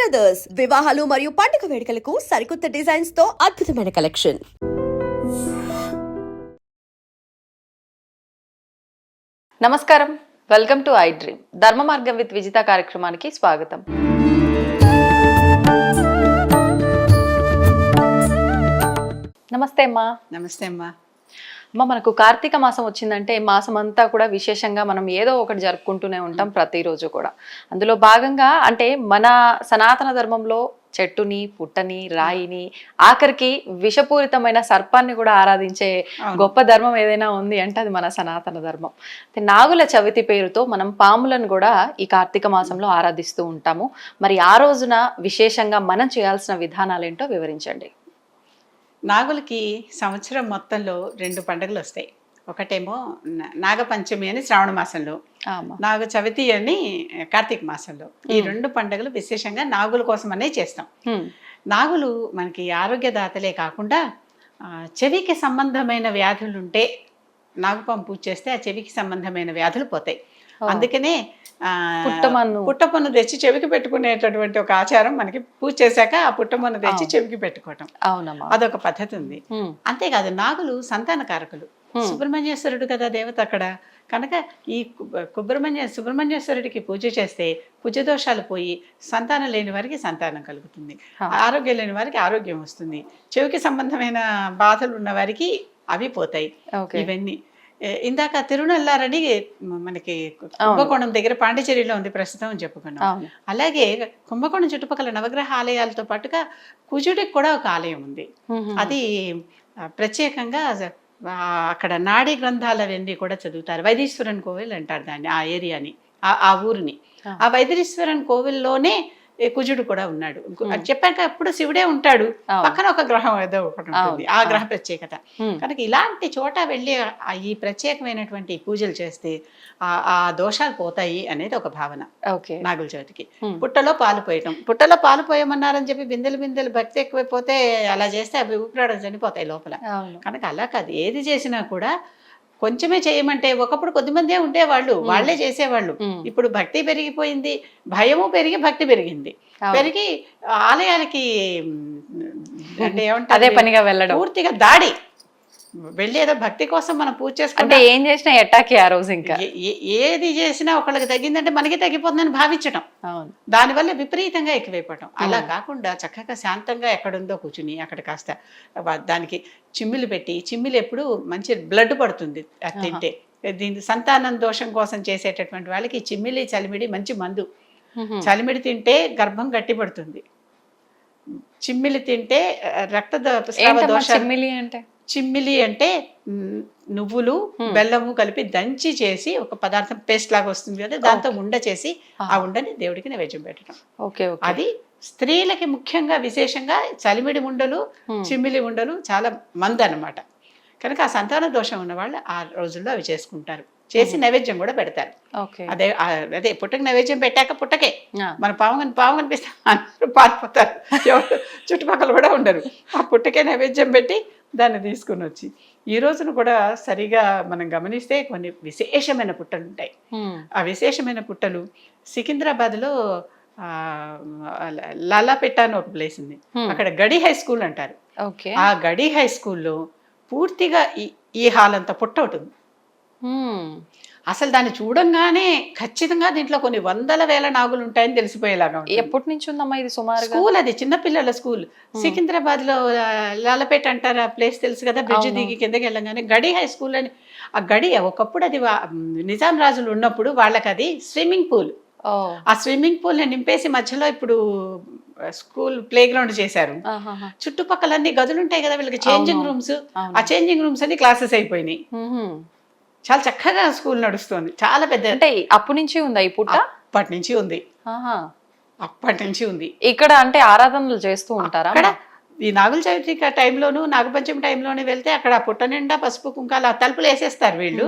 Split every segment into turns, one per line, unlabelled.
Brothers వివాహాలు మరియు పండుగ వేడుకలకు సరికొత్త డిజైన్స్తో అద్భుతమైన కలెక్షన్
నమస్కారం. వెల్కమ్ టు ఐ డ్రీమ్ ధర్మ మార్గం విత్ విజిత కార్యక్రమానికి స్వాగతం. నమస్తే అమ్మా.
నమస్తే అమ్మా.
అమ్మ మనకు కార్తీక మాసం వచ్చిందంటే మాసం అంతా కూడా విశేషంగా మనం ఏదో ఒకటి జరుపుకుంటూనే ఉంటాం ప్రతిరోజు కూడా. అందులో భాగంగా అంటే మన సనాతన ధర్మంలో చెట్టుని పుట్టని రాయిని ఆఖరికి విషపూరితమైన సర్పాన్ని కూడా ఆరాధించే గొప్ప ధర్మం ఏదైనా ఉంది అంటే అది మన సనాతన ధర్మం. అయితే నాగుల చవితి పేరుతో మనం పాములను కూడా ఈ కార్తీక మాసంలో ఆరాధిస్తూ ఉంటాము. మరి ఆ రోజున విశేషంగా మనం చేయాల్సిన విధానాలు ఏంటో వివరించండి.
నాగులకి సంవత్సరం మొత్తంలో రెండు పండుగలు వస్తాయి ఒకటేమో నాగపంచమి అని శ్రావణ మాసంలో. నాగ చవితి అని కార్తీక మాసంలో. ఈ రెండు పండుగలు విశేషంగా నాగుల కోసమనే చేస్తాం.
హ్మ్.
నాగులు మనకి ఆరోగ్యదాతలే కాకుండా చెవికి సంబంధమైన వ్యాధులు ఉంటే నాగుపాము పూజ చేస్తే ఆ చెవికి సంబంధమైన వ్యాధులు పోతాయి. అందుకనే
పుట్టమన్ను.
పుట్టపన్ను తెచ్చి చెవికి పెట్టుకునేటటువంటి ఒక ఆచారం మనకి పూజ చేశాక ఆ పుట్టమన్ను తెచ్చి చెవికి పెట్టుకోవటం.
అవునమ్మా.
అదొక పద్ధతి ఉంది. అంతేకాదు నాగులు సంతానకారకులు. సుబ్రహ్మణ్యేశ్వరుడు కదా దేవత అక్కడ. కనుక ఈ కు- సుబ్రహ్మణ్య సుబ్రహ్మణ్యేశ్వరుడికి పూజ చేస్తే కుజదోషాలు పోయి సంతానం లేని వారికి సంతానం కలుగుతుంది. ఆరోగ్యం లేని వారికి ఆరోగ్యం వస్తుంది. చెవికి సంబంధమైన బాధలు ఉన్న వారికి అవి పోతాయి. ఇవన్నీ. ఇందాక తిరునల్లారని మనకి కుంభకోణం దగ్గర పాండిచేరిలో ఉంది ప్రస్తుతం అని చెప్పుకున్నాం. అలాగే కుంభకోణం చుట్టుపక్కల నవగ్రహ ఆలయాలతో పాటుగా కుజుడికి కూడా ఒక ఆలయం ఉంది. అది ప్రత్యేకంగా అక్కడ నాడీ గ్రంథాలు అవన్నీ కూడా చదువుతారు. వైదీశ్వరన్ కోవిల్ అంటారు దాన్ని ఆ ఏరియాని ఆ ఊరిని.
ఆ.
వైదీశ్వరన్ కోవిల్లోనే కుజుడు కూడా ఉన్నాడు. అది చెప్పాక అప్పుడు శివుడే ఉంటాడు. పక్కన ఒక గ్రహం ఏదో ఒకటి ఉంటుంది. ఆ గ్రహ ప్రత్యేకత. కనుక ఇలాంటి చోట వెళ్ళి ఈ ప్రత్యేకమైనటువంటి పూజలు చేస్తే ఆ ఆ దోషాలు పోతాయి అనేది ఒక భావన.
ఓకే.
నాగుల చవితికి. పుట్టలో పాలు పోయటం. పుట్టలో పాలు పోయమన్నారని చెప్పి బిందెలు బిందెలు భక్తి ఎక్కువైపోతే అలా చేస్తే అవి ఊపిరాడలు చనిపోతాయి లోపల. కనుక అలా కాదు. ఏది చేసినా కూడా కొంచెమే చేయమంటే ఒకప్పుడు కొద్దిమందే ఉండేవాళ్ళు వాళ్ళే చేసేవాళ్ళు. ఇప్పుడు భక్తి పెరిగిపోయింది భయము పెరిగి భక్తి పెరిగింది. పెరిగి ఆలయాలకి అంటే ఏమంటారు
అదే పనిగా వెళ్ళడం.
పూర్తిగా దాడి. వెళ్ళి ఏదో భక్తి కోసం మనం పూజ చేసుకుంటే
ఏం చేసినా ఎట్టాకి ఆ రోజు ఇంకా.
ఏది చేసినా ఒకళ్ళకి తగ్గిందంటే మనకి తగ్గిపోతుందని భావించడం
అవును.
దానివల్ల విపరీతంగా ఎక్కువైపోవటం. అలా కాకుండా చక్కగా శాంతంగా ఎక్కడుందో కూర్చుని అక్కడ కాస్త దానికి చిమ్మిలు పెట్టి చిమ్మిలు ఎప్పుడు మంచి బ్లడ్ పడుతుంది తింటే. దీని సంతానం దోషం కోసం చేసేటటువంటి వాళ్ళకి చిమ్మిలి చలిమిడి మంచి మందు. చలిమిడి తింటే గర్భం గట్టిపడుతుంది. చిమ్మిలి తింటే రక్త
చిమ్మిలి అంటే?
చిమ్మిలి అంటే నువ్వులు బెల్లము కలిపి దంచి చేసి ఒక పదార్థం పేస్ట్ లాగా వస్తుంది కదా దాంతో ఉండ చేసి ఆ. ఉండని దేవుడికి నైవేద్యం పెట్టడం.
ఓకే
అది స్త్రీలకి ముఖ్యంగా విశేషంగా చలిమిడి ఉండలు చిమ్మిలి ఉండలు చాలా మంది అన్నమాట. కనుక ఆ సంతాన దోషం ఉన్న వాళ్ళు ఆ రోజుల్లో అవి చేసుకుంటారు. చేసి నైవేద్యం కూడా పెడతారు. అదే అదే పుట్టకి నైవేద్యం పెట్టాక పుట్టకే. మన పాము కని పాము కనిపిస్తే అందరూ పారిపోతారు. చుట్టుపక్కల కూడా ఉండరు. ఆ పుట్టకే నైవేద్యం పెట్టి దాన్ని తీసుకుని వచ్చి ఈ రోజున కూడా సరిగా మనం గమనిస్తే కొన్ని విశేషమైన పుట్టలు ఉంటాయి. ఆ విశేషమైన పుట్టలు సికింద్రాబాద్లో ఆ, లాలాపేట అని ఒక ప్లేస్ ఉంది. అక్కడ గడి హై స్కూల్ అంటారు
ఓకే
ఆ గడి హై స్కూల్లో పూర్తిగా ఈ ఈ హాల్ అంతా పుట్ట ఉంటుంది. అసలు దాన్ని చూడంగానే ఖచ్చితంగా దీంట్లో కొన్ని వందల వేల నాగులు ఉంటాయని తెలిసిపోయేలాగా
ఎప్పటి నుంచి ఉందమ్మా ఇది సుమారుగా?
స్కూల్ అది చిన్నపిల్లల స్కూల్. సికింద్రాబాద్లో లాలపేట అంటారు ఆ ప్లేస్ తెలుసు కదా బ్రిడ్జ్ దిగి కిందకి వెళ్ళగానే గడి హై స్కూల్ అని. ఆ గడి ఒకప్పుడు అది నిజాం రాజులు ఉన్నప్పుడు వాళ్ళకి అది స్విమ్మింగ్ పూల్. ఆ స్విమ్మింగ్ పూల్ని నింపేసి మధ్యలో ఇప్పుడు స్కూల్ ప్లే గ్రౌండ్ చేశారు. చుట్టుపక్కల అన్ని గదులు ఉంటాయి కదా వీళ్ళకి చేంజింగ్ రూమ్స్. ఆ చేంజింగ్ రూమ్స్ అన్ని క్లాసెస్ అయిపోయినాయి. చాలా చక్కగా స్కూల్ నడుస్తుంది. చాలా పెద్ద
అంటే అప్పటి నుంచి ఉందా ఈ పుట్ట
అప్పటి నుంచి ఉంది. అప్పటి నుంచి ఉంది.
ఇక్కడ అంటే ఆరాధనలు చేస్తూ ఉంటారా?
అక్కడ ఈ నాగుల చవితి టైంలోను నాగపంచమి టైంలోనే వెళ్తే అక్కడ పుట్ట నిండా పసుపు కుంకాలు తలుపులు వేసేస్తారు వీళ్ళు.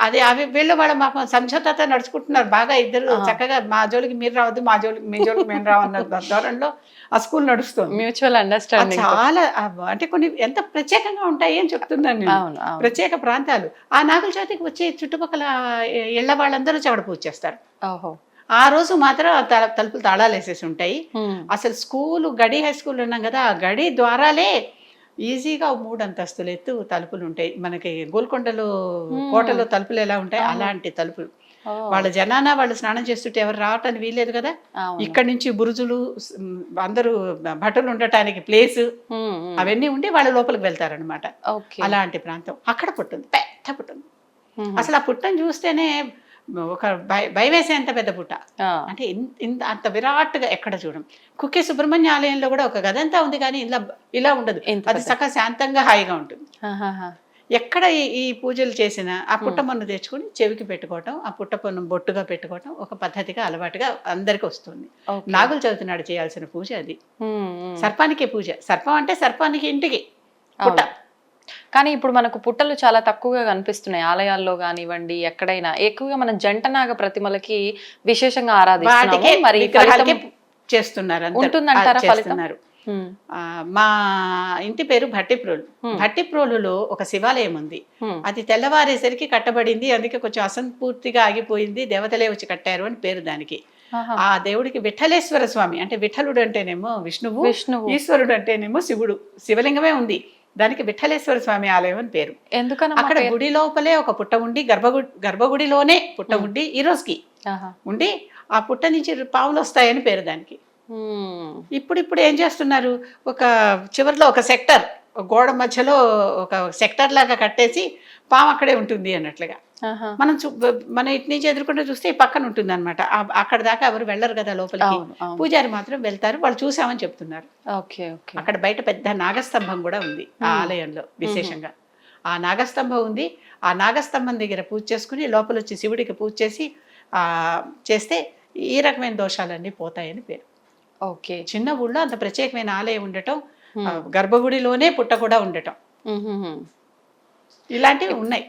అది అవి వీళ్ళు వాళ్ళ మాకు సంక్షోభత నడుచుకుంటున్నారు. బాగా ఇద్దరు చక్కగా మా జోలికి మీరు రావద్దు మా జోలికి మీ జోలికి మేము రావన్న ధ- ధోరణిలో ఆ స్కూల్ నడుస్తుంది.
Mutual understanding.
చాలా అంటే కొన్ని ఎంత ప్రత్యేకంగా ఉంటాయి అని చెప్తున్నాను నేను. ప్రత్యేక ప్రాంతాలు. ఆ నాగుల చవితికి వచ్చి చుట్టుపక్కల ఇళ్ళ వాళ్ళందరూ చెవడ పూజ చేస్తారు
ఓహో.
ఆ రోజు మాత్రం తలుపులు తాళాలు వేసేసి ఉంటాయి. అసలు స్కూలు గడి హై స్కూల్ ఉన్నాం కదా ఆ గడి ద్వారాలే ఈజీగా మూడు అంతస్తులు ఎత్తు తలుపులు ఉంటాయి. మనకి గోల్కొండలో కోటలో తలుపులు ఎలా ఉంటాయి? అలాంటి తలుపులు. వాళ్ళ జనాన వాళ్ళు స్నానం చేస్తుంటే ఎవరు రావటానికి వీల్లేదు కదా. ఇక్కడి నుంచి బురుజులు అందరూ భటులు ఉండటానికి ప్లేస్. అవన్నీ ఉండి వాళ్ళు లోపలికి వెళ్తారనమాట అలాంటి ప్రాంతం. అక్కడ పుట్టింది. పెద్ద పుట్టింది. అసలు ఆ పుట్టను చూస్తేనే ఒక భయ భయం వేసేంత పెద్ద పుట్ట. అంటే ఇంత అంత విరాట్గా ఎక్కడ చూడం. కుక్కే సుబ్రహ్మణ్య ఆలయంలో కూడా ఒక గదంతా ఉంది కానీ ఇలా ఇలా ఉండదు. అది చక్కగా శాంతంగా హాయిగా ఉంటుంది. ఎక్కడ ఈ- ఈ పూజలు చేసినా ఆ పుట్ట పన్ను తెచ్చుకొని చెవికి పెట్టుకోవటం ఆ పుట్ట పన్ను బొట్టుగా పెట్టుకోవటం ఒక పద్ధతిగా అలవాటుగా అందరికి వస్తుంది. నాగులు చదువుతున్నాడు చేయాల్సిన పూజ అది. సర్పానికే పూజ. సర్పం అంటే సర్పానికి ఇంటికి. పుట్ట.
కానీ ఇప్పుడు మనకు పుట్టలు చాలా తక్కువగా కనిపిస్తున్నాయి. ఆలయాల్లో కానివ్వండి ఎక్కడైనా. ఎక్కువగా మనం జంట నాగ ప్రతిమలకి విశేషంగా ఆరాధిస్తున్నాము. మరి ఫలితం-
చేస్తున్నారు.
ఉంటుందంటారా
మా ఇంటి పేరు భట్టిప్రోలు. భట్టిప్రోలులో ఒక శివాలయం ఉంది. అది తెల్లవారేసరికి కట్టబడింది. అందుకే కొంచెం అసంపూర్తిగా ఆగిపోయింది. దేవతలే వచ్చి కట్టారు అని పేరు దానికి. ఆ దేవుడికి విఠలేశ్వర స్వామి అంటే విఠలుడు అంటేనేమో విష్ణువు
విష్ణువు.
ఈశ్వరుడు అంటేనేమో శివుడు. శివలింగమే ఉంది. దానికి విఠలేశ్వర స్వామి ఆలయం అని పేరు
ఎందుకనమ్మా
అక్కడ? గుడి లోపలే ఒక పుట్ట ఉండి గర్భగుడి గర్భగుడిలోనే పుట్ట ఉండి ఈ రోజుకి. ఉండి ఆ పుట్ట నుంచి పావులు వస్తాయని పేరు దానికి ఇప్పుడు ఇప్పుడు ఏం చేస్తున్నారు ఒక చివరిలో ఒక సెక్టర్ గోడ మధ్యలో ఒక సెక్టర్ లాగా కట్టేసి పాము అక్కడే ఉంటుంది అన్నట్లుగా. మనం మన ఇటు నుంచి ఎదుర్కొంటే చూస్తే ఈ పక్కన ఉంటుంది అనమాట అక్కడ దాకా ఎవరు వెళ్ళరు కదా లోపలికి. పూజారి మాత్రం వెళ్తారు వాళ్ళు చూసామని చెప్తున్నారు.
Okay okay.
అక్కడ బయట పెద్ద నాగస్తంభం కూడా ఉంది ఆ ఆలయంలో విశేషంగా. ఆ నాగస్తంభం ఉంది. ఆ నాగస్తంభం దగ్గర పూజ చేసుకుని లోపల వచ్చి శివుడికి పూజ చేసి ఆ చేస్తే ఈ రకమైన దోషాలన్నీ పోతాయని పేరు.
ఓకే.
చిన్న ఊళ్ళో అంత ప్రత్యేకమైన ఆలయం ఉండటం గర్భగుడిలోనే పుట్ట కూడా ఉండటం. ఇలాంటివి ఉన్నాయి.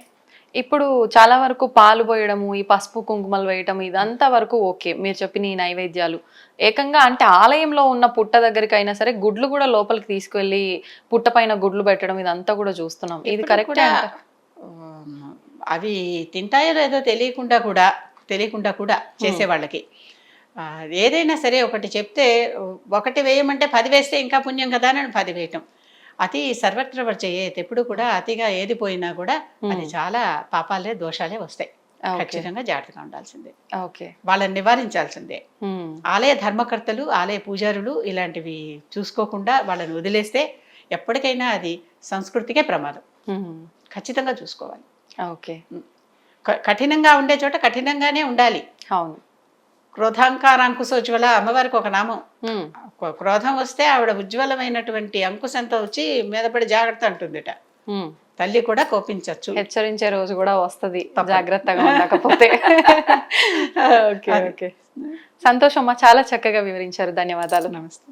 ఇప్పుడు చాలా వరకు పాలు పోయడము ఈ పసుపు కుంకుమలు వేయటం ఇదంతా వరకు ఓకే. మీరు చెప్పిన ఈ నైవేద్యాలు. ఏకంగా అంటే ఆలయంలో ఉన్న పుట్ట దగ్గరికి అయినా సరే గుడ్లు కూడా లోపలికి తీసుకెళ్ళి పుట్ట పైన గుడ్లు పెట్టడం ఇదంతా కూడా చూస్తున్నాం. ఇది కరెక్ట్
అవి తింటాయో లేదో తెలియకుండా కూడా తెలియకుండా కూడా చేసే వాళ్ళకి. ఆ, ఏదైనా సరే ఒకటి చెప్తే ఒకటి వేయమంటే పది వేస్తే ఇంకా పుణ్యం కదా అని పది వేయటం. అతి సర్వత్ర వర్జయేత్ ఎప్పుడు కూడా అతిగా ఏది పోయినా కూడా అది చాలా పాపాలే దోషాలే వస్తాయి. ఖచ్చితంగా జాగ్రత్తగా ఉండాల్సిందే.
ఓకే.
వాళ్ళని నివారించాల్సిందే. ఆలయ ధర్మకర్తలు ఆలయ పూజారులు ఇలాంటివి చూసుకోకుండా వాళ్ళని వదిలేస్తే ఎప్పటికైనా అది సంస్కృతికే ప్రమాదం. ఖచ్చితంగా చూసుకోవాలి.
ఓకే.
కఠినంగా ఉండే చోట కఠినంగానే ఉండాలి.
అవును.
క్రోధాంకార అంకుశోజ్వల అమ్మవారికి ఒక నామం. క్రోధం వస్తే ఆవిడ ఉజ్వలమైనటువంటి అంకుశంతో వచ్చి మీద పడి జాగ్రత్త అంటుందిట. తల్లి కూడా కోపించవచ్చు
హెచ్చరించే రోజు కూడా వస్తది. జాగ్రత్తగా ఉండకపోతే. Okay okay. సంతోషం అమ్మా చాలా చక్కగా వివరించారు. ధన్యవాదాలు.
నమస్తే.